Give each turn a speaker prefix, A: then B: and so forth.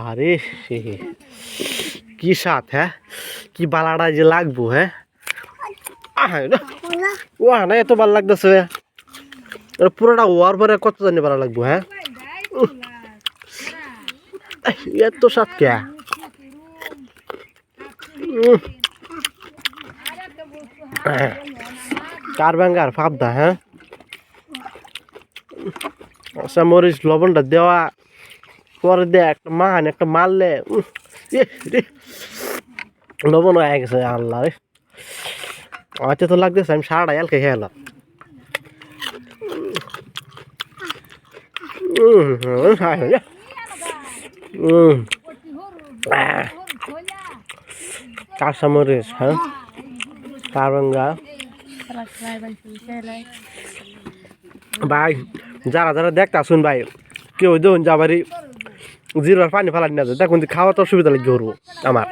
A: আরে কি স্বাদ হ্যাঁ? কি বালাটা যে লাগবো হ্যাঁ। ও না। এত ভালো লাগতেছে এটা পুরোটা হওয়ার পরে কত জানি ভালো লাগবো হ্যাঁ। এত স্বাদ কে। কার ব্যাঙ্গার ফাবদা হ্যাঁ? আচ্ছা মরিচ, লবণটা দেওয়া পরে দে একটা মান একটা মারলে ইয়ে। লবণ হয়ে গেছে আল্লাহ রে। আচ্ছা তো লাগতেছে আমি সারাটা এলকে উম, হুম, হায় হায়। মরিচ হ্যাঁ। কারবাঙ্গা। ভাই যারা যারা দেখতে আসুন ভাই কেউ দেখুন যাবারই জিরোর পানি ফেলান না দেখুন খাওয়া তো অসুবিধা লাগে করব আমার।